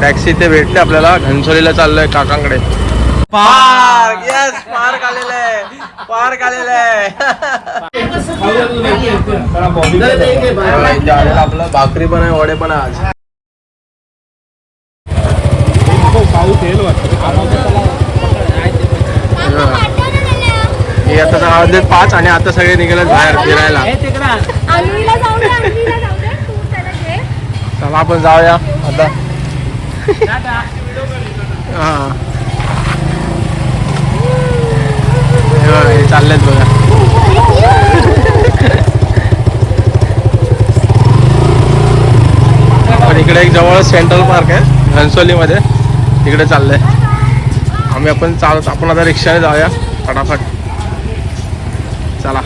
Taxi ते भेटते आपल्याला. घनसोलीला चाललोय काकांकडे. पार्क यस पार्क आलेलं आहे. पार्क आलेलं आहे. आपलं भाकरी पण आहे वडे पण आहे आज. हे आता पाच आणि आता सगळे निघाले बाहेर फिरायला. चला आपण जाऊया. आता हा बघा, चाललेत बघा पण इकडे एक जवळ सेंट्रल पार्क आहे घनसोलीमध्ये. तिकडे चाललंय. आम्ही आपण चालत आपण आता रिक्षाने जाऊया फटाफट. चला.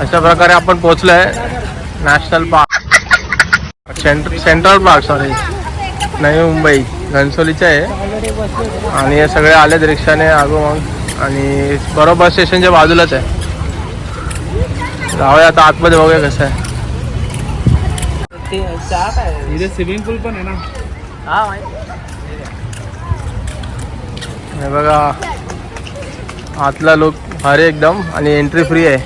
अशा प्रकारे आपण पोहोचलोय. National park. सेंट्र central park sorry Navi Mumbai घनसोलीचे आहे. आणि हे सगळे आलेत रिक्षाने आगो मग आणि बरोबर स्टेशनच्या बाजूलाच आहे. जाऊया आता आतमध्ये बघूया कसं आहे. इथे स्विमिंग पूल पण आहे ना. हे बघा. आतला लुक भारी एकदम. आणि एंट्री फ्री आहे.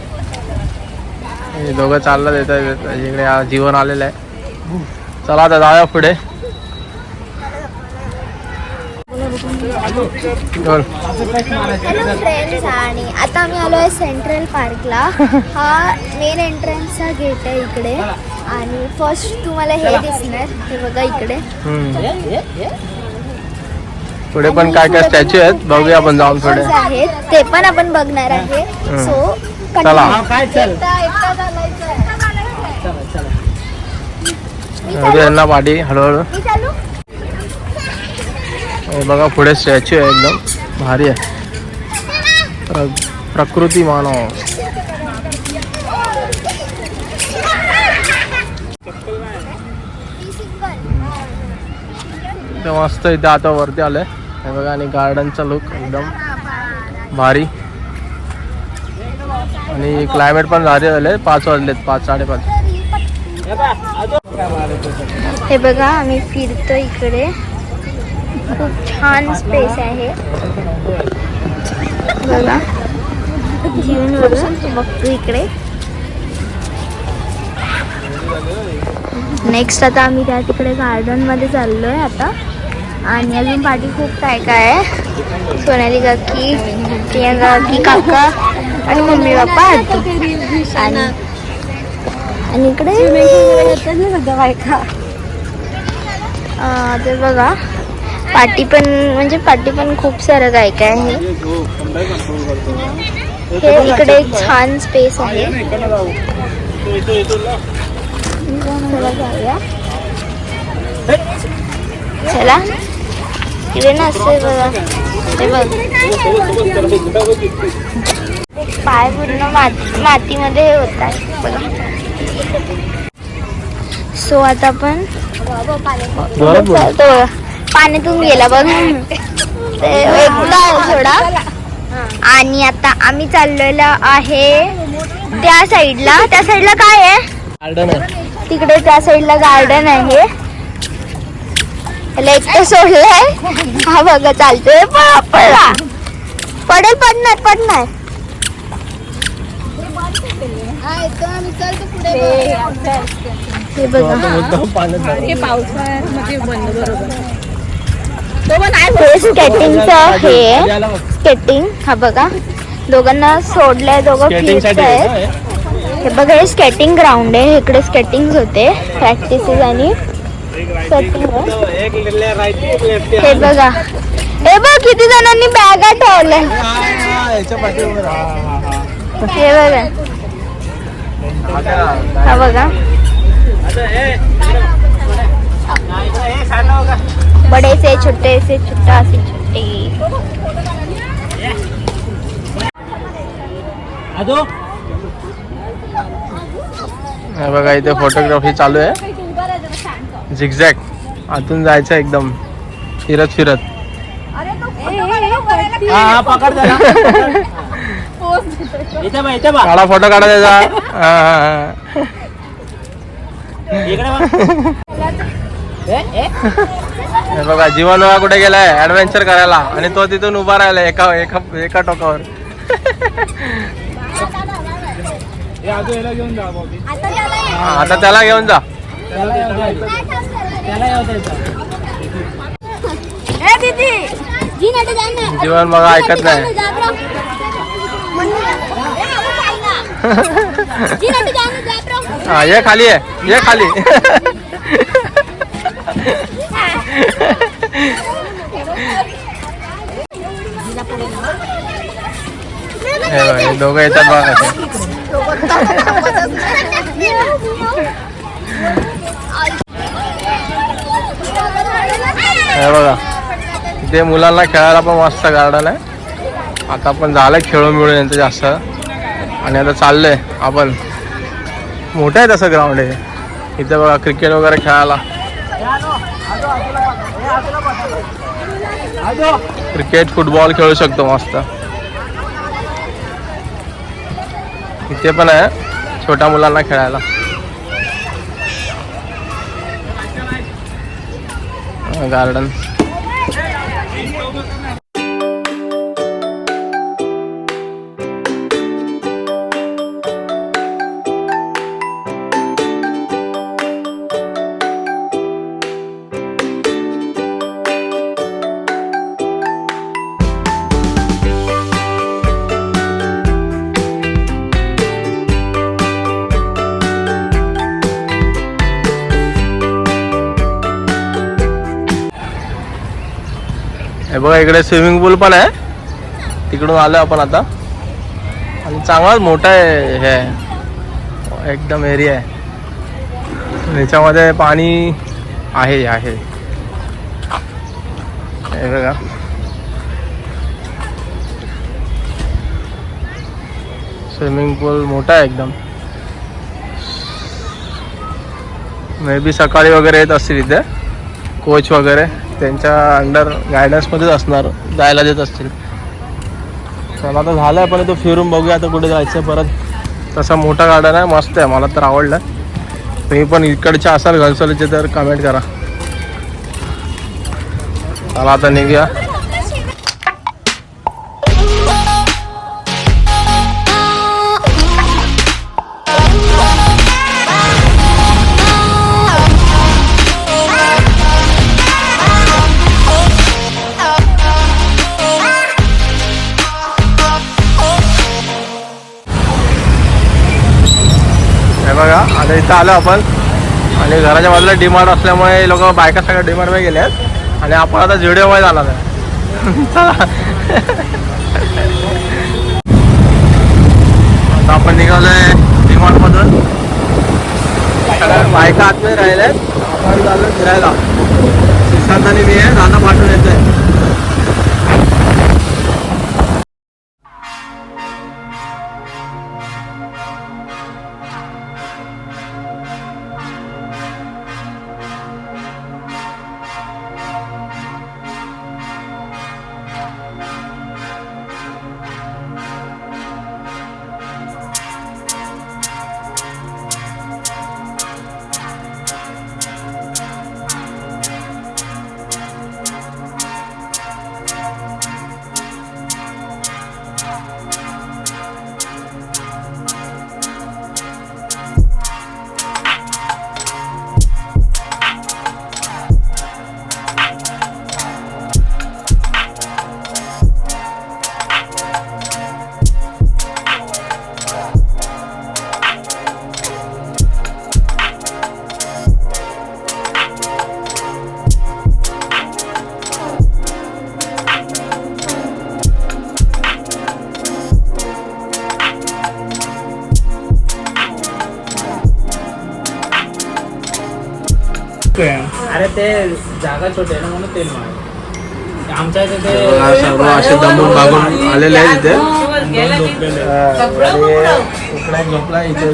हे दोघं चालला देतात इकडे जीवन आलेलं आहे. चला आता जाऊया पुढे. फ्रेंड्स आणि आता आम्ही आलो आहे सेंट्रल पार्कला हा मेन एंट्रन्सचा गेट आहे इकडे आणि फर्स्ट तुम्हाला हे दिसणार हे बघा इकडे. पुढे पण काय काय स्टॅच्यू आहेत? बघूया आपण जाऊन पुढे. आहेत. ते पण आपण बघणार आहे. सो चला. काय चल. यांना पाठी हळूहळू. मी चालू? हे बघा पुढे स्टॅच्यू आहे एकदम. भारी आहे. प्र प्रकृती मानव. मस्त इथे आता वरती आलंय. हे बघा आणि गार्डनचा लुक एकदम. भारी. आणि क्लायमेट पण भारी झाले पाच वाजलेत पाच साडेपाच. हे बघा आम्ही फिरतो इकडे. खूप छान स्पेस आहे. बघा. जीवन बघा. बघतो इकडे. नेक्स्ट आता आम्ही त्या तिकडे गार्डनमध्ये चाललोय आता. आणि अजून पाठी खूप काय काय आहे. सोनाली काकी काकी काका. आणि मम्मी पप्पा आजी आणि आणि इकडे अं, ते बघा. पाटी पण म्हणजे पाटी पण खूप सारं काय काय आहे. हे इकडे एक छान स्पेस आहे. चला इकडे ना असते बघा. ते बघ. पाय पूर्ण माती मातीमध्ये हे होतात बघा. सो आता आपण. पाण्यातून गेला बघ. एकदा आहे थोडा. आणि आता आम्ही चाललेलो आहे त्या साईडला. त्या साईडला काय आहे? गार्डन आहे. तिकडे त्या साईडला गार्डन आहे. एक तर सोडलंय हा बघा चालतोय. पडेल पडणार पडणार. हे बघा. हे स्केटिंगचं हे स्केटिंग. हा बघा. दोघांना सोडलंय दोघं स्केटिंग फिरत साठी आहे आहेत. हे? हे बघा हे स्केटिंग ग्राउंड आहे. इकडे स्केटिंग होते. प्रॅक्टिसेस आणि हे बघा. हे बघ किती जणांनी बॅगा ठेवल्या हा. हा, हा, हे बघा. हा. हा बघा. बडे से छोटे से छोटा. से छोटे हे बघा इथे फोटोग्राफी चालू आहे. झिगझॅग आतून जायचं एकदम. फिरत फिरत. हा हा पकड काढा फोटो काढा त्याचा. हा, बघा. जीवन बघा कुठे गेलाय? ऍडव्हेंचर करायला. आणि तो तिथून उभा राहिला एका एका एका टोकावर. हे अजून याला घेऊन जा बॉबी आता त्याला घेऊन जा. ए दीदी. जी नाही जा ना. जीवन बघा ऐकत नाही. जा ब्रो हा ये खाली आहे ये खाली. हे बघा, दोघं येतात बघा हे बघा ते मुलांना खेळायला पण मस्त गार्डन आहे. आता पण झालं खेळून मिळून यांचं जास्त. आणि आता चाललंय आपण. मोठं आहे तसं ग्राउंड आहे इथे बघा क्रिकेट वगैरे खेळायला. क्रिकेट फुटबॉल खेळू शकतो मस्त. इथे पण आहे छोट्या मुलांना खेळायला. गार्डन हे बघा इकडे स्विमिंग पूल पण आहे. तिकडून आलो आपण आता. आणि चांगलाच मोठा आहे हे. आहे. एकदम एरिया आहे. याच्यामध्ये पाणी आहे आहे. हे बघा. स्विमिंग पूल मोठा आहे एकदम. मे बी सकाळी वगैरे येत असतील इथे. कोच वगैरे. त्यांच्या अंडर गायडन्समध्येच असणार जायला देत असतील. चला आता झालं आहे पण तो फिरून बघूया आता कुठे जायचं परत. तसा मोठा गार्डन आहे मस्त आहे मला तर आवडलं. तुम्ही पण इकडच्या असाल घनसोलीचे तर कमेंट करा. चला आता निघूया. हे बघा. आता इथं आलो आपण. आणि घराच्या बाजूला डिमांड असल्यामुळे लोक बायका सगळ्या डिमार्टमध्ये गेले आहेत. आणि आपण आता झिडिओमध्ये जाणार आहे. आता आपण निघालोय डिमांड सगळ्या बायका आतमध्ये राहिल्यात आपण चाललो फिरायला. सुशांत आणि मी आहे. दादा पाठवून अरे ते जागा छोटी आहे ना म्हणून तेल मार आमच्या इथे सर्व असे दमून आलेले आहेत इथे. झोपला इथे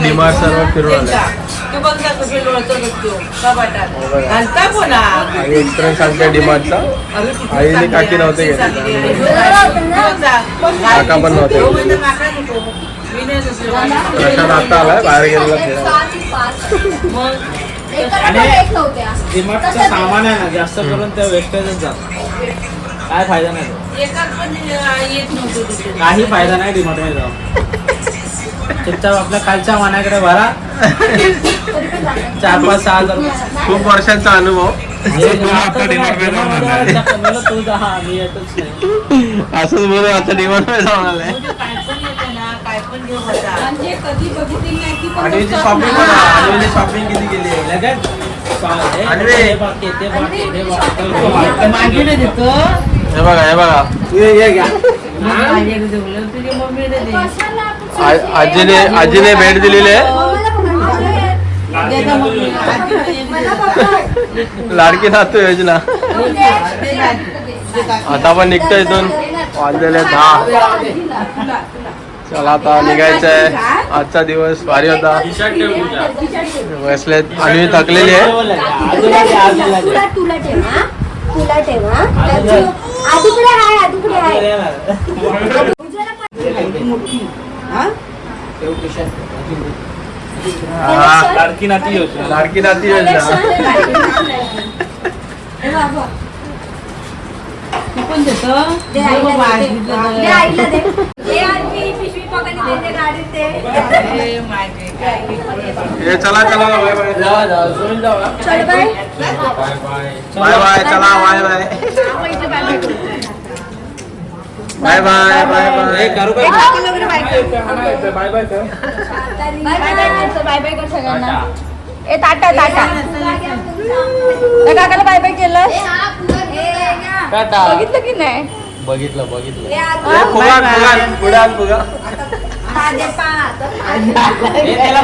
डिमार्ट सर्व फिरून आले एक्सपिरियन्स सांगते डिमार्टचा आईने काकी नव्हते गेले काका पण नव्हते दुसरं प्रशांत आता आलाय बाहेर गेलेला फिरायला डिमार्टचं सामान आहे ना जास्त करून त्या वेस्टेजच जात. काय फायदा नाही काही फायदा नाही डिमार्टमध्ये जाऊन. चुपचाप आपल्या खालच्या मानाकडे भरा. चार पाच सहा हजार. खूप वर्षांचा अनुभव. असंच बोलून आता डिमांडमध्ये जाऊन आलाय पण येते ना काय पण घेऊ होता म्हणजे कधी बघितली नाही की आणवीची शॉपिंग बघा आणवीने शॉपिंग किती केली आहे लगेच? हे-. हे बघ, देतो हे? बघा हे तुझी आ- आजीने आजीने भेट दिलेली आहे. देता लाडकी नातू योजना. आता आपण निघतो इथून. वाजलेले दहा. चला आता निघायचं आहे आजचा दिवस भारी होता. बसले आणि थकलेली आहे. हा. हा. हा, लाडकी नाती योजना. लाडकी नाती योजना तू पण देतो हे चला चला bye bye bye. Bye bye चला bye bye bye bye bye हे बाय करू बाय बाय कर, बाय बाय कर सगळ्यांना ए टाटा टाटा त्या काकाला बाय बाय केलं टाटा. बघितलं की नाही बघितलं बघितलं. फुगा त्याला